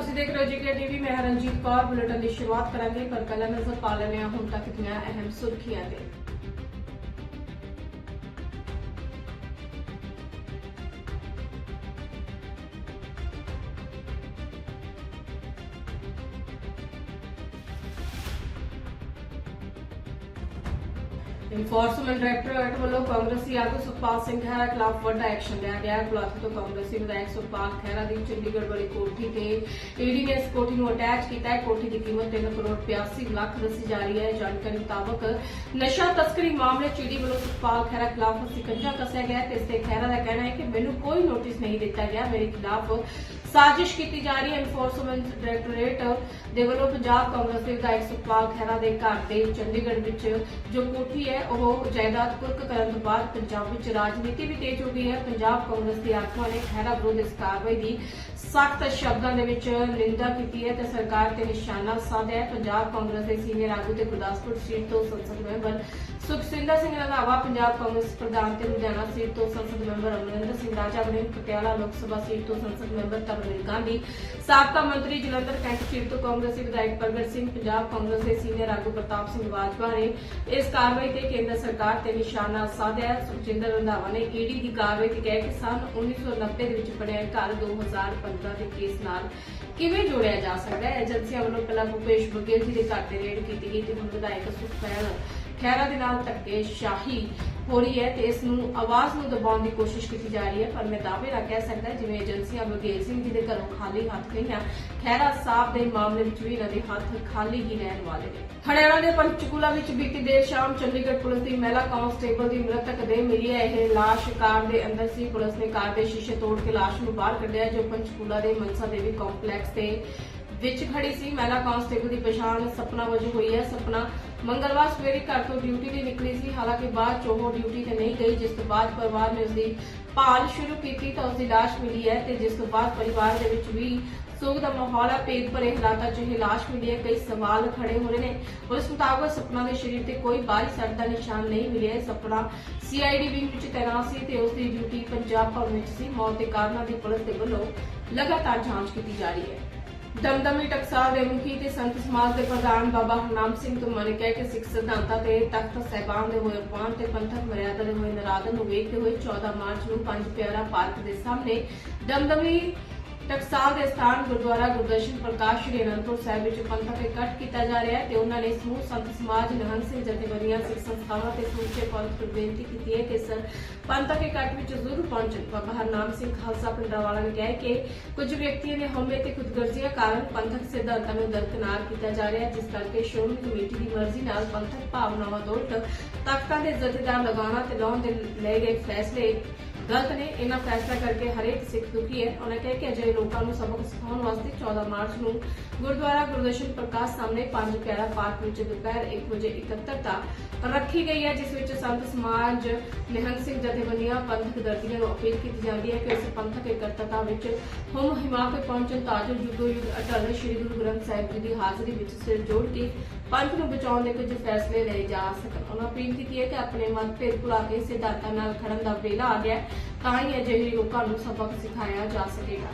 ਤੁਸੀਂ ਦੇਖ ਰਹੇ ਹੋ ਜੀਕੇ ਟੀਵੀ, ਮੈਂ ਹਾਂ ਰਣਜੀਤ ਕੌਰ, ਬੁਲੇਟਿਨ ਦੀ ਸ਼ੁਰੂਆਤ ਕਰਾਂਗੇ, ਪਰ ਪਹਿਲਾਂ ਨਜ਼ਰ ਪਾ ਲੈਂਦੇ ਹਾਂ ਹੁਣ ਤੱਕ ਦੀਆਂ ਅਹਿਮ ਸੁਰਖੀਆਂ ਤੇ। ਇਨਫੋਰਸਮੈਂਟ ਡਾਇਰੈਕਟੋਰੇਟ ਵੱਲੋਂ ਕਾਂਗਰਸੀ ਆਗੂ ਸੁਖਪਾਲ ਸਿੰਘ ਖਹਿਰਾ ਖਿਲਾਫ ਵੱਡਾ ਐਕਸ਼ਨ ਲਿਆ ਗਿਆ। ਬਲਾਕ ਤੋਂ ਕਾਂਗਰਸੀ ਵਿਧਾਇਕ ਸੁਖਪਾਲ ਖਹਿਰਾ ਦੀ ਚੰਡੀਗੜ੍ਹ ਵਾਲੀ ਕੋਠੀ ਤੇ ਈਡੀ ਨੇ ਇਸ ਕੋਠੀ ਨੂੰ ਅਟੈਚ ਕੀਤਾ। ਹੈ ਕੋਠੀ ਦੀ ਕੀਮਤ 3 ਕਰੋੜ 85 ਲੱਖ ਦੱਸੀ ਜਾ ਰਹੀ ਹੈ। ਜਾਣਕਾਰੀ ਮੁਤਾਬਕ ਨਸ਼ਾ ਤਸਕਰੀ ਮਾਮਲੇ ਚ ਈਡੀ ਵੱਲੋਂ ਸੁਖਪਾਲ ਖਹਿਰਾ ਖਿਲਾਫ ਸਿਕੰਜਾ ਕੱਸਿਆ ਗਿਆ ਤੇ ਇਸ ਤੇ ਖਹਿਰਾ ਦਾ ਕਹਿਣਾ ਹੈ ਕਿ ਮੈਨੂੰ ਕੋਈ ਨੋਟਿਸ ਨਹੀਂ ਦਿੱਤਾ ਗਿਆ। ਮੇਰੇ ਖਿਲਾਫ ਸਾਜ਼ਿਸ਼ ਕੀਤੀ ਜਾ ਰਹੀ ਹੈ ਇਨਫੋਰਸਮੈਂਟ ਡਾਇਰੈਕਟੋਰੇਟ ਦੇ ਵੱਲੋਂ ਪੰਜਾਬ ਕਾਂਗਰਸ ਦੇ ਵਿਧਾਇਕ ਸੁਖਪਾਲ ਖਹਿਰਾ ਦੇ ਘਰ ਦੇ ਚੰਡੀਗੜ੍ਹ ਵਿੱਚ ਜੋ ਕੋਠੀ ਹੈ, ਉਹ ਜਾਇਦਾਦ ਕੁਰਕ ਕਰਨ ਤੋਂ ਬਾਅਦ ਪੰਜਾਬ ਵਿੱਚ ਰਾਜਨੀਤੀ ਵੀ ਤੇਜ਼ ਹੋ ਗਈ ਹੈ। ਪੰਜਾਬ ਕਾਂਗਰਸ ਦੇ ਆਗੂਆਂ ਨੇ ਖਹਿਰਾ ਵਿਰੁੱਧ ਇਸ ਕਾਰਵਾਈ ਦੀ ਸਖਤ ਸ਼ਬਦਾਂ ਦੇ ਵਿੱਚ ਨਿੰਦਾ ਕੀਤੀ ਹੈ ਤੇ ਸਰਕਾਰ ਤੇ ਨਿਸ਼ਾਨਾ ਸਾਧਿਆ ਹੈ। ਪੰਜਾਬ ਕਾਂਗਰਸ ਦੇ ਸੀਨੀਅਰ ਆਗੂ ਤੇ ਗੁਰਦਾਸਪੁਰ ਸੀਟ ਤੋਂ ਸੰਸਦ ਮੈਂਬਰ ਸੁਖਸਿੰਦਰ ਸਿੰਘ ਰੰਧਾਵਾ ਪੰਜਾਬ ਕਾਂਗਰਸ ਪ੍ਰਧਾਨ ਤੇ ਲੁਧਿਆਣਾ ਸੀਟ ਤੋਂ ਸੰਸਦ ਮੈਂਬਰ ਅਮਰਿੰਦਰ ਸਿੰਘ ਰਾਜਾ ਬਣੇ ਪਟਿਆਲਾ ਲੋਕ ਸਭਾ ਸੀਟ ਤੋਂ ਸੰਸਦ ਮੈਂਬਰ ਤਰਨਵੀਰ ਗਾਂਧੀ, ਸਾਬਕਾ ਮੰਤਰੀ ਜਲੰਧਰ ਕੈਂਟ ਸੀਟ ਤੋਂ ਕਾਂਗਰਸੀ ਵਿਧਾਇਕ ਪ੍ਰਗਟ ਸਿੰਘ, ਪੰਜਾਬ ਕਾਂਗਰਸ ਦੇ ਸੀਨੀਅਰ ਆਗੂ ਪ੍ਰਤਾਪ ਸਿੰਘ ਬਾਜਵਾ ਨੇ ਇਸ ਕਾਰਵਾਈ ਤੇ ਕੇਂਦਰ ਸਰਕਾਰ ਤੇ ਨਿਸ਼ਾਨਾ ਸਾਧਿਆ। ਸੁਖਜਿੰਦਰ ਰੰਧਾਵਾ ਨੇ ਈਡੀ ਦੀ ਕਾਰਵਾਈ ਤੇ ਕਿਹਾ ਕਿ ਸਨ 1990 ਦੇ ਵਿੱਚ ਬਣਿਆ ਘਰ 2015 ਦੇ ਕੇਸ ਨਾਲ ਕਿਵੇਂ ਜੋੜਿਆ ਜਾ ਸਕਦਾ ਹੈ? ਏਜੰਸੀਆਂ ਵੱਲੋਂ ਪਹਿਲਾਂ ਭੁਪੇਸ਼ ਬਘੇਲ ਜੀ ਦੇ ਘਰ ਤੇ ਰੇਡ ਕੀਤੀ ਗਈ ਤੇ ਹੁਣ ਵਿਧਾਇਕ ਸੁਖਪਾਲ ਖਹਿਰਾ ਦੇ ਨਾਲ ਧੱਕੇ ਸ਼ਾਹੀ ਹੋ ਰਹੀ ਹੈ ਤੇ ਇਸ ਨੂੰ ਆਵਾਜ਼ ਨੂੰ ਦਬਾਉਣ ਦੀ ਕੋਸ਼ਿਸ਼ ਕੀਤੀ ਜਾ ਰਹੀ ਹੈ, ਪਰ ਮੈਂ ਦਾਅਵੇ ਨਾਲ ਕਹਿ ਸਕਦਾ ਜਿਵੇਂ ਏਜੰਸੀਆਂ ਬਘੇਲ ਸਿੰਘ ਜੀ ਦੇ ਘਰੋਂ ਖਾਲੀ ਹੱਥ ਗਈਆਂ, ਖਹਿਰਾ ਸਾਹਿਬ ਦੇ ਮਾਮਲੇ ਵਿੱਚ ਵੀ ਇਹਨਾਂ ਦੇ ਹੱਥ ਖਾਲੀ ਹੀ ਰਹਿਣ ਵਾਲੇ ਨੇ। ਹਰਿਆਣਾ ਦੇ ਪੰਚਕੂਲਾ ਵਿੱਚ ਬੀਤੀ ਦੇਰ ਸ਼ਾਮ ਚੰਡੀਗੜ੍ਹ ਪੁਲਿਸ ਦੀ ਮਹਿਲਾ ਕਾਂਸਟੇਬਲ ਦੀ ਮ੍ਰਿਤਕ ਦੇ ਮਿਲੀ ਹੈ। ਇਹ ਲਾਸ਼ ਕਾਰ ਦੇ ਅੰਦਰ ਸੀ। ਪੁਲਿਸ ਨੇ ਕਾਰ ਦੇ ਸ਼ੀਸ਼ੇ ਤੋੜ ਕੇ ਲਾਸ਼ ਨੂੰ ਬਾਹਰ ਕੱਢਿਆ, ਜੋ ਪੰਚਕੂਲਾ ਦੇ ਮਨਸਾ ਦੇਵੀ ਕੰਪਲੈਕਸ ਤੇ ਵਿੱਚ ਖੜੀ ਸੀ। ਮਹਿਲਾ ਕਾਂਸਟੇਬਲ ਦੀ ਪਛਾਣ ਸਪਨਾ ਵਜੋਂ ਹੋਈ ਹੈ। ਸਪਨਾ ਮੰਗਲਵਾਰ ਸਵੇਰੇ ਘਰ ਤੋਂ ਡਿਊਟੀ ਲਈ ਨਿਕਲੀ ਸੀ। ਹਾਲਾਂਕਿ ਬਾਅਦ 'ਚ ਉਹ ਡਿਊਟੀ ਤੇ ਨਹੀਂ ਗਈ, ਜਿਸ ਤੋਂ ਬਾਅਦ ਪਰਿਵਾਰ ਨੇ ਉਸ ਦੀ ਭਾਲ ਸ਼ੁਰੂ ਕੀਤੀ ਤਾਂ ਉਸ ਦੀ ਲਾਸ਼ ਮਿਲੀ ਹੈ ਤੇ ਜਿਸ ਤੋਂ ਬਾਅਦ ਪਰਿਵਾਰ ਦੇ ਵਿੱਚ ਵੀ ਸੋਗ ਦਾ ਮਾਹੌਲ ਹੈ ਪੇਟ ਭਰੇ ਹਾਲਾਤਾਂ 'ਚ ਇਹ ਲਾਸ਼ ਮਿਲੀ ਹੈ। ਕਈ ਸਵਾਲ ਖੜੇ ਹੋ ਰਹੇ ਨੇ। ਪੁਲਿਸ ਮੁਤਾਬਕ ਸਪਨਾ ਦੇ ਸਰੀਰ ਤੇ ਕੋਈ ਬਾਹਰੀ ਸੱਟ ਦਾ ਨਿਸ਼ਾਨ ਨਹੀਂ ਮਿਲਿਆ। ਸਪਨਾ ਸੀਆਈਡੀ ਵਿੰਗ ਵਿੱਚ ਤੈਨਾਤ ਸੀ ਤੇ ਉਸ ਦੀ ਡਿਊਟੀ ਪੰਜਾਬ ਭਵਨ ਵਿੱਚ ਸੀ। ਮੌਤ ਦੇ ਕਾਰਨਾਂ ਦੀ ਪੁਲਿਸ ਦੇ ਵੱਲੋਂ ਲਗਾਤਾਰ ਜਾਂਚ ਕੀਤੀ ਜਾ ਰਹੀ ਹੈ। ਦਮਦਮੀ ਟਕਸਾਲ ਦੇ ਮੁਖੀ ਤੇ ਸੰਤ ਸਮਾਜ ਦੇ ਪ੍ਰਧਾਨ ਬਾਬਾ ਹਰਨਾਮ ਸਿੰਘ ਧੁੰਮਾ ਨੇ ਕਿਹਾ ਕਿ ਸਿੱਖ ਸਿਧਾਂਤਾਂ ਤੇ ਤਖਤ ਸਹਿਬਾਨ ਦੇ ਹੋਏ ਅਪਮਾਨ ਤੇ ਪੰਥਕ ਮਰਿਆਦਾ ਦੇ ਹੋਏ ਨਰਾਦਨ ਨੂੰ ਵੇਖਦੇ ਹੋਏ 14 ਮਾਰਚ ਨੂੰ ਪੰਜ ਪਿਆਰਾ ਪਾਰਕ ਦੇ ਸਾਹਮਣੇ ਦਮਦਮੀ ਟਕਸਾਲ ਦੇ ਸਥਾਨ ਗੁਰਦੁਆਰਾ ਗੁਰਦਰਸ਼ਨ ਪ੍ਰਕਾਸ਼ ਸ਼੍ਰੀ ਅਨੰਦਪੁਰ ਸਾਹਿਬ ਵਿੱਚ ਪੰਥਕ ਇਕੱਠ ਕੀਤਾ ਜਾ ਰਿਹਾ ਹੈ ਤੇ ਉਹਨਾਂ ਨੇ ਸਮੂਹ ਸੰਤ ਸਮਾਜ ਨਿਹੰਗ ਸਿੰਘ ਜਥੇਬੰਦੀਆਂ, ਸਿੱਖ ਸੰਸਥਾਵਾਂ ਤੇ ਸਮੁੱਚੇ ਪੰਥ ਨੂੰ ਬੇਨਤੀ ਕੀਤੀ ਹੈ ਕਿ ਇਸ ਪੰਥਕ ਇਕੱਠ ਵਿੱਚ ਜ਼ਰੂਰ ਪਹੁੰਚਣ ਬਾਬਾ ਹਰਨਾਮ ਸਿੰਘ ਖਾਲਸਾ ਪਿੰਡਰਾਵਾਲਾ ਨੇ ਕਿਹਾ ਕਿ ਕੁਝ ਵਿਅਕਤੀਆਂ ਦੇ ਹਮਲੇ ਤੇ ਖੁਦਗਰਜ਼ੀਆਂ ਕਾਰਨ ਪੰਥਕ ਸਿਧਾਂਤਾਂ ਨੂੰ ਦਰਕਨਾਰ ਕੀਤਾ ਜਾ ਰਿਹਾ ਹੈ, ਜਿਸ ਕਰਕੇ ਸ਼੍ਰੋਮਣੀ ਕਮੇਟੀ ਦੀ ਮਰਜ਼ੀ ਨਾਲ ਪੰਥਕ ਭਾਵਨਾਵਾਂ ਤੋਂ ਉਲਟ ਤਖਤਾਂ ਦੇ ਜਥੇਦਾਰ ਲਗਾਉਣਾ ਤੇ ਲਾਉਣ ਦੇ ਲਏ ਗਏ ਫੈਸਲੇ ਗਲਤ ਨੇ ਇਹਨਾਂ ਫੈਸਲਾ ਕਰਕੇ ਹਰੇਕ ਸਿੱਖ ਦੁਖੀ ਹੈ। ਉਹਨਾਂ ਕਿਹਾ ਕਿ ਅਜਿਹੇ ਲੋਕਾਂ ਨੂੰ ਸਬਕ ਸਿਖਾਉਣ ਵਾਸਤੇ 14 ਮਾਰਚ ਨੂੰ ਗੁਰਦੁਆਰਾ ਗੁਰਦਰਸ਼ਨ ਪ੍ਰਕਾਸ਼ ਸਾਹਮਣੇ ਪੰਜ ਪਿਆਰਾ ਪਾਰਕ ਵਿੱਚ ਦੁਪਹਿਰ 1 ਵਜੇ ਇਕੱਤਰਤਾ ਰੱਖੀ ਗਈ ਹੈ, ਜਿਸ ਵਿੱਚ ਸੰਤ ਸਮਾਜ, ਨਿਹੰਗ ਸਿੰਘ ਜਥੇਬੰਦੀਆਂ, ਪੰਥਕ ਦਰਦੀਆਂ ਨੂੰ ਅਪੀਲ ਕੀਤੀ ਜਾਂਦੀ ਹੈ ਕਿ ਇਸ ਪੰਥਕ ਇਕੱਤਰਤਾ ਵਿੱਚ ਹਮ ਹਿਮਾ ਕੇ ਪਹੁੰਚਣ ਤਾਂ ਜੋ ਯੁੱਗੋ ਯੁੱਗ ਅਟਲ ਸ੍ਰੀ ਗੁਰੂ ਗ੍ਰੰਥ ਸਾਹਿਬ ਜੀ ਦੀ ਹਾਜ਼ਰੀ ਵਿੱਚ ਸਿਰ ਜੋੜ ਕੇ ਪੰਥ ਨੂੰ ਬਚਾਉਣ ਦੇ ਕੁਝ ਫੈਸਲੇ ਲਏ ਜਾ ਸਕਣ। ਉਹਨਾਂ ਅਪੀਲ ਕੀਤੀ ਹੈ ਕਿ ਆਪਣੇ ਮਤਭੇਦ ਭੁਲਾ ਕੇ ਸਿਧਾਂਤਾਂ ਨਾਲ ਖੜਨ ਦਾ ਵੇਲਾ ਆ ਗਿਆ ਤਾਂ ਹੀ ਅਜਿਹੇ ਲੋਕਾਂ ਨੂੰ ਸਬਕ ਸਿਖਾਇਆ ਜਾ ਸਕੇਗਾ।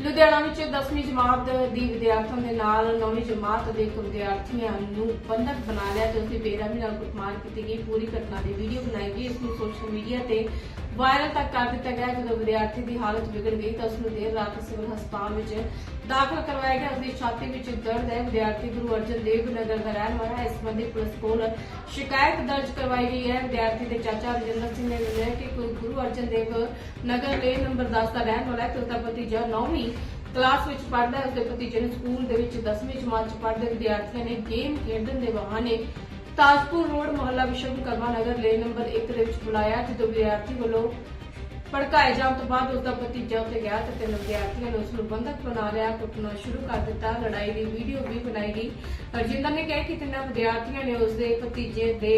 ਲੁਧਿਆਣਾ ਵਿੱਚ 10ਵੀਂ ਜਮਾਤ ਦੀ ਵਿਦਿਆਰਥੀਆਂ ਦੇ ਨਾਲ 9ਵੀਂ ਜਮਾਤ ਦੇ ਇੱਕ ਵਿਦਿਆਰਥੀਆਂ ਨੂੰ ਬੰਧਕ ਬਣਾ ਲਿਆ ਤੇ ਉਸਦੀ ਬੇਰਹਿਮੀ ਨਾਲ ਕੁੱਟਮਾਰ ਕੀਤੀ ਗਈ। ਪੂਰੀ ਘਟਨਾ ਦੀ ਵੀਡੀਓ ਬਣਾਈ ਗਈ। ਇਸ ਨੂੰ ਸੋਸ਼ਲ ਮੀਡੀਆ ਤੇ ਵਾਇਰਲ ਤੱਕ ਕਰ ਦਿੱਤਾ ਗਿਆ ਜਦੋਂ ਵਿਦਿਆਰਥੀ ਦੀ ਹਾਲਤ ਵਿਗੜ ਗਈ ਤਾਂ ਉਸ ਨੂੰ ਦੇਰ ਰਾਤ ਸਿਵਲ ਹਸਪਤਾਲ ਵਿੱਚ ਦਾਖਲ ਕਰਵਾਇਆ ਗਿਆ। ਉਸ ਦੀ ਛਾਤੀ ਵਿੱਚ ਦਰਦ ਹੈ। ਵਿਦਿਆਰਥੀ ਗੁਰੂ ਅਰਜਨ ਦੇਵ ਨਗਰ ਦਾ ਰਹਿਣ ਵਾਲਾ ਹੈ। ਇਸ ਸੰਬੰਧੀ ਪੁਲਿਸ ਕੋਲ ਸ਼ਿਕਾਇਤ ਦਰਜ ਕਰਵਾਈ ਗਈ ਹੈ। ਵਿਦਿਆਰਥੀ ਦੇ ਚਾਚਾ ਰਜਿੰਦਰ ਸਿੰਘ ਨੇ ਦੱਸਿਆ ਕਿ ਗੁਰੂ ਅਰਜਨ ਦੇਵ ਨਗਰ ਲੇਨ ਨੰਬਰ 10 ਦਾ ਰਹਿਣ ਵਾਲਾ ਹੈ ਤੇ ਉਸ ਦਾ ਭਤੀਜਾ 9ਵੀਂ ਕਲਾਸ ਵਿੱਚ ਪੜ੍ਹਦਾ ਹੈ। ਉਸ ਦੇ ਭਤੀਜੇ ਨੂੰ ਸਕੂਲ ਦੇ ਵਿੱਚ 10ਵੀਂ ਜਮਾਤ 'ਚ ਪੜ੍ਹਦੇ ਵਿਦਿਆਰਥੀਆਂ ਨੇ ਗੇਮ ਖੇਡਣ ਦੇ ਬਹਾਨੇ ਤਾਜਪੁਰ ਰੋਡ ਮੁਹੱਲਾ ਵਿਸ਼ਵਕਰਮਾ ਨਗਰ ਲੇਨ ਨੰਬਰ 1 ਦੇ ਵਿੱਚ ਬੁਲਾਇਆ ਜਦੋਂ ਵਿਦਿਆਰਥੀ ਵੱਲੋਂ ਭੜਕਾਏ ਜਾਣ ਤੋਂ ਬਾਅਦ ਉਸ ਦਾ ਭਤੀਜਾ ਉੱਤੇ ਗਿਆ ਤੇ ਤਿੰਨ ਵਿਦਿਆਰਥੀਆਂ ਨੇ ਉਸ ਨੂੰ ਬੰਧਕ ਬਣਾ ਲਿਆ ਕੁੱਟਣਾ ਸ਼ੁਰੂ ਕਰ ਦਿੱਤਾ, ਲੜਾਈ ਦੀ ਵੀਡੀਓ ਵੀ ਬਣਾਈ ਗਈ। ਰਜਿੰਦਰ ਨੇ ਕਿਹਾ ਕਿ ਤਿੰਨਾਂ ਵਿਦਿਆਰਥੀਆਂ ਨੇ ਉਸ ਦੇ ਭਤੀਜੇ ਦੇ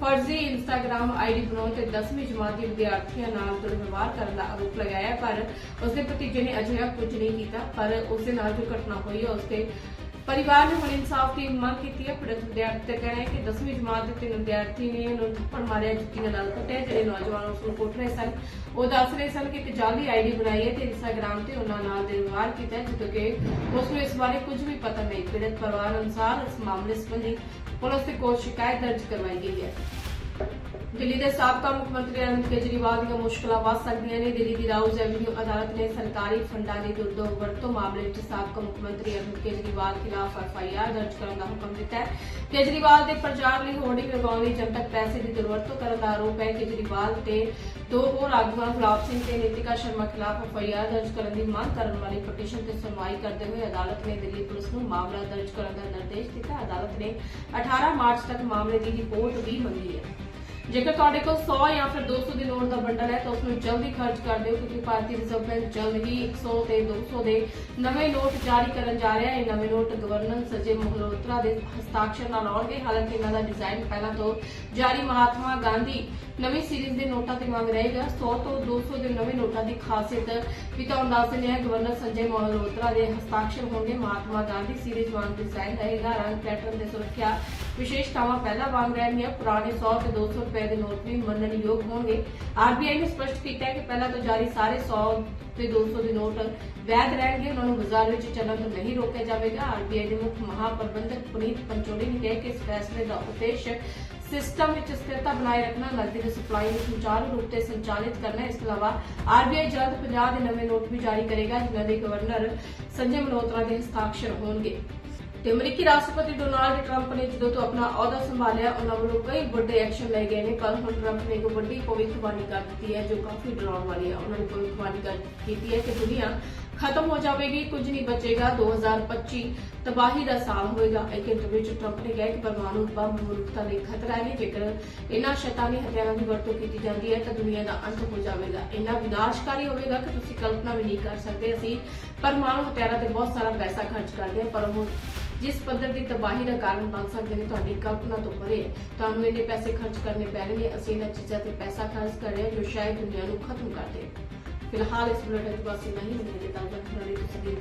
ਫਰਜ਼ੀ ਇੰਸਟਾਗ੍ਰam ਆਈਡੀ ਬਣਾਉਣ ਤੇ 10ਵੀਂ ਜਮਾਤ ਦੇ ਵਿਦਿਆਰਥੀਆਂ ਨਾਲ ਦੁਰਵਿਵਹਾਰ ਕਰਨ ਦਾ ਆਰੋਪ ਲਗਾਇਆ ਪਰ ਉਸ ਦੇ ਭਤੀਜੇ ਨੇ ਅਜਿਹਾ ਕੁਝ ਨਹੀਂ ਕੀਤਾ, ਪਰ ਉਸ ਦੇ ਨਾਲ ਜੋ ਘਟਨਾ ਹੋਈ ਹੈ ਉਸ ਤੇ ਪਰਿਵਾਰ ਨੇ ਹੁਣ ਇਨਸਾਫ ਦੀ ਮੰਗ ਕੀਤੀ ਹੈ। ਪੀੜਤ ਵਿਦਿਆਰਥੀ ਦਾ ਕਹਿਣਾ ਹੈ ਕਿ 10ਵੀਂ ਜਮਾਤ ਦੇ ਤਿੰਨ ਵਿਦਿਆਰਥੀ ਨੇ ਉਹਨਾਂ ਥੱਪੜ ਮਾਰਿਆ ਜੁੱਤੀਆਂ ਨਾਲ ਕੁੱਟਿਆ, ਜਿਹੜੇ ਨੌਜਵਾਨ ਉਸ ਨੂੰ ਕੁੱਟ ਰਹੇ ਸਨ। ਉਹ ਦੱਸ ਰਹੇ ਸਨ ਕਿ ਇੱਕ ਜਾਲੀ ਆਈਡੀ ਬਣਾਈ ਹੈ ਤੇ ਇੰਸਟਾਗ੍ਰਾਮ ਤੇ ਉਹਨਾਂ ਨਾਲ ਵਿਵਹਾਰ ਕੀਤਾ ਜਦੋਂ ਕਿ ਉਸ ਨੂੰ ਇਸ ਬਾਰੇ ਕੁਝ ਵੀ ਪਤਾ ਨਹੀਂ। ਪੀੜਤ ਪਰਿਵਾਰ ਅਨੁਸਾਰ ਇਸ ਮਾਮਲੇ ਸੰਬੰਧੀ ਪੁਲਿਸ ਦੇ ਕੋਲ ਸ਼ਿਕਾਇਤ ਦਰਜ ਕਰਵਾਈ ਗਈ ਹੈ। ਦਿੱਲੀ ਦੇ ਸਾਬਕਾ ਮੁੱਖ ਮੰਤਰੀ ਅਰਵਿੰਦ ਕੇਜਰੀਵਾਲ ਦੀਆਂ ਮੁਸ਼ਕਲਾਂ ਵੱਧ ਸਕਦੀਆਂ ਨੇ। ਦਿੱਲੀ ਦੀ ਰਾਉਜ਼ ਐਵਨਿਊ ਅਦਾਲਤ ਨੇ ਸਰਕਾਰੀ ਫੰਡਾਂ ਦੀ ਦੁਰਵਰਤੋਂ ਵਰਤੋਂ ਮਾਮਲੇ ਵਿੱਚ ਸਾਬਕਾ ਮੁੱਖ ਮੰਤਰੀ ਅਰਵਿੰਦ ਕੇਜਰੀਵਾਲ ਖਿਲਾਫ ਐਫਆਈਆਰ ਦਰਜ ਕਰਨ ਦਾ ਹੁਕਮ ਦਿੱਤਾ ਹੈ। ਕੇਜਰੀਵਾਲ ਦੇ ਪ੍ਰਚਾਰ ਲਈ ਹੋਰਡਿੰਗ ਲਗਾਉਣ ਲਈ ਜਨਤਕ ਪੈਸੇ ਦੀ ਦੁਰਵਰਤੋਂ ਕਰਨ ਦਾ ਆਰੋਪ ਹੈ। ਕੇਜਰੀਵਾਲ ਤੇ ਦੋ ਹੋਰ ਆਗੂਆਂ, ਗੁਲਾਬ ਸਿੰਘ ਤੇ ਨੀਤਿਕਾ ਸ਼ਰਮਾ ਖਿਲਾਫ ਐਫਆਈਆਰ ਦਰਜ ਕਰਨ ਦੀ ਮੰਗ ਕਰਨ ਵਾਲੀ ਪਟੀਸ਼ਨ ਤੇ ਸੁਣਵਾਈ ਕਰਦੇ ਹੋਏ ਅਦਾਲਤ ਨੇ ਦਿੱਲੀ ਪੁਲਿਸ ਨੂੰ ਮਾਮਲਾ ਦਰਜ ਕਰਨ ਦਾ ਨਿਰਦੇਸ਼ ਦਿੱਤਾ। ਅਦਾਲਤ ਨੇ 18 ਮਾਰਚ ਤੱਕ ਮਾਮਲੇ ਦੀ ਰਿਪੋਰਟ ਵੀ ਮੰਗੀ ਹੈ। ਜੇਕਰ ਤੁਹਾਡੇ ਕੋਲ 100 ਜਾਂ ਫਿਰ 200 ਦੇ ਨੋਟ ਦਾ ਬੰਡਲ ਹੈ, ਤਾਂ ਉਸ ਨੂੰ ਜਲਦੀ ਖਰਚ ਕਰ ਦਿਓ, ਕਿਉਂਕਿ ਭਾਰਤੀ ਰਿਜ਼ਰਵ ਬੈਂਕ ਜਲਦ ਹੀ 100 ਤੇ 200 ਦੇ ਨਵੇਂ ਨੋਟ ਜਾਰੀ ਕਰਨ ਜਾ ਰਿਹਾ ਹੈ। ਇਹ ਨਵੇਂ ਨੋਟ ਗਵਰਨਰ ਸਜੇ ਮਹਲੋਤਰਾ ਦੇ ਹਸਤਾਖਰ ਨਾਲ ਆਉਣਗੇ। ਹਾਲਾਂਕਿ ਇਹਨਾਂ ਦਾ ਡਿਜ਼ਾਈਨ ਪਹਿਲਾਂ ਤੋਂ ਜਾਰੀ ਮਹਾਤਮਾ ਗਾਂਧੀ ਨਵੀਂ ਸੀਰੀਜ਼ ਦੇ ਨੋਟਾਂ ਤੇ ਮੰਗ ਰਹੇਗਾ 100 ਤੋਂ 200 ਦੇ ਨਵੇਂ ਨੋਟਾਂ ਦੀ ਖਾਸੀਅਤ ਵੀ ਤੁਹਾਨੂੰ ਦੱਸ ਦਿੰਦੇ ਹਾਂ। ਗਵਰਨਰ ਸੰਜੇ ਮਹਲੋਤਰਾ ਦੇ ਹਸਤਾਖਰ ਹੋਣਗੇ। ਮਹਾਤਮਾ ਗਾਂਧੀ ਸੀਰੀਜ਼ ਵਾਂਗ ਡਿਜ਼ਾਈਨ ਰਹੇਗਾ ਰੰਗ ਪੈਟਰਨ ਤੇ ਸੁਰੱਖਿਆ ਵਿਸ਼ੇਸ਼ਤਾਵਾਂ ਪਹਿਲਾਂ ਵਾਂਗ ਰਹਿਣਗੀਆਂ, ਪੁਰਾਣੇ 100 ਤੇ 200 ਰੁਪਏ ਦੇ ਨੋਟ ਵੀ ਮੰਨਣਯੋਗ ਹੋਣਗੇ। ਆਰਬੀਆਈ ਨੇ ਸਪਸ਼ਟ ਕੀਤਾ ਹੈ ਕਿ ਪਹਿਲਾਂ ਤੋਂ ਜਾਰੀ ਸਾਰੇ 100 ਤੇ 200 ਦੇ ਨੋਟ ਵੈਧ ਰਹਿਣਗੇ, ਉਹਨਾਂ ਨੂੰ ਬਾਜ਼ਾਰ ਵਿੱਚ ਚੱਲਣ ਤੋਂ ਨਹੀਂ ਰੋਕਿਆ ਜਾਵੇਗਾ। ਆਰਬੀਆਈ ਦੇ ਮੁੱਖ ਮਹਾਪ੍ਰਬੰਧਕ ਪੁਨੀਤ ਪੰਚੋਲੀ ਨੇ ਕਿਹਾ ਕਿ ਇਸ ਫੈਸਲੇ ਦਾ ਉਦੇਸ਼ ਸਿਸਟਮ ਵਿੱਚ ਸਥਿਰਤਾ ਬਣਾਏ ਰੱਖਣਾ, ਨਕਦੀ ਦੀ ਸਪਲਾਈ ਨੂੰ ਸੁਚਾਰੂ ਰੂਪ ਤੇ ਸੰਚਾਲਿਤ ਕਰਨਾ, ਇਸ ਤੋਂ ਇਲਾਵਾ ਆਰਬੀਆਈ ਜਲਦ 50 ਦੇ ਨਵੇਂ ਨੋਟ ਵੀ ਜਾਰੀ ਕਰੇਗਾ, ਜਿਨ੍ਹਾਂ ਦੇ ਗਵਰਨਰ ਸੰਜੇ ਮਲਹੋਤਰਾ ਦੇ ਹਸਤਾਖਰ ਹੋਣਗੇ। ਤੇ ਅਮਰੀਕੀ ਰਾਸ਼ਟਰਪਤੀ ਡੋਨਾਲਡ ਟਰੰਪ ਨੇ ਜਦੋਂ ਤੋਂ ਆਪਣਾ ਅਹੁਦਾ ਸੰਭਾਲਿਆ, ਉਹਨਾਂ ਵੱਲੋਂ ਕਈ ਵੱਡੇ ਐਕਸ਼ਨ ਲਏ ਗਏ ਨੇ। ਕੱਲ ਹੁਣ ਟਰੰਪ ਨੇ ਇੱਕ ਵੱਡੀ ਭਵਿੱਖਬਾਣੀ ਕਰ ਦਿੱਤੀ ਹੈ, ਜੋ ਕਾਫੀ ਡਰਾਉਣ ਵਾਲੀ ਹੈ। ਉਹਨਾਂ ਨੇ ਭਵਿੱਖਬਾਣੀ ਕਰ ਕੀਤੀ ਹੈ ਕਿ ਦੁਨੀਆ ਖਤਮ ਹੋ ਜਾਵੇਗੀ, ਕੁਝ ਨਹੀਂ ਬਚੇਗਾ। 2025 ਤਬਾਹੀ ਦਾ ਸਾਲ ਹੋਏਗਾ। ਇੱਕ ਇੰਟਰਵਿਊ 'ਚ ਟਰੰਪ ਨੇ ਕਿਹਾ ਕਿ ਪਰਮਾਣੂ ਬੰਬ ਮਨੁੱਖਤਾ ਲਈ ਖਤਰਾ ਹੈ, ਜੇਕਰ ਇਹਨਾਂ ਸ਼ੈਤਾਨੀ ਹਥਿਆਰਾਂ ਦੀ ਵਰਤੋਂ ਕੀਤੀ ਜਾਂਦੀ ਹੈ, ਤਾਂ ਦੁਨੀਆ ਦਾ ਅੰਤ ਹੋ ਜਾਵੇਗਾ। ਇੰਨਾ ਵਿਨਾਸ਼ਕਾਰੀ ਹੋਵੇਗਾ ਕਿ ਤੁਸੀਂ ਕਲਪਨਾ ਵੀ ਨਹੀਂ ਕਰ ਸਕਦੇ। ਅਸੀਂ ਪਰਮਾਣੂ ਹਥਿਆਰਾਂ ਤੇ ਬਹੁਤ ਸਾਰਾ ਪੈਸਾ ਖਰਚ ਕਰਦੇ ਹਾਂ, ਪਰ ਉਹ ਜਿਸ ਪੱਧਰ ਦੀ ਤਬਾਹੀ ਦਾ ਕਾਰਨ ਬਣ ਸਕਦੇ ਨੇ, ਤੁਹਾਡੀ ਕਲਪਨਾ ਤੋਂ ਪਰੇ ਤੁਹਾਨੂੰ ਇਹਨੇ ਪੈਸੇ ਖਰਚ ਕਰਨੇ ਪੈਣਗੇ ਅਸੀਂ ਇਹਨਾਂ ਚੀਜ਼ਾਂ ਤੇ ਪੈਸਾ ਖਰਚ ਕਰ ਰਹੇ ਹਾਂ, ਜੋ ਸ਼ਾਇਦ ਦੁਨੀਆ ਨੂੰ ਖਤਮ ਕਰ ਦੇ ਫਿਲਹਾਲ ਇਸ ਬੁਲੇਟਿਨ ਤੋਂ ਬਸ ਇੰਨਾ ਹੀ। ਮਿਲੇਗਾ ਤਾਜ਼ਾ ਖਬਰਾਂ ਲਈ ਤੁਸੀਂ ਦੇਖ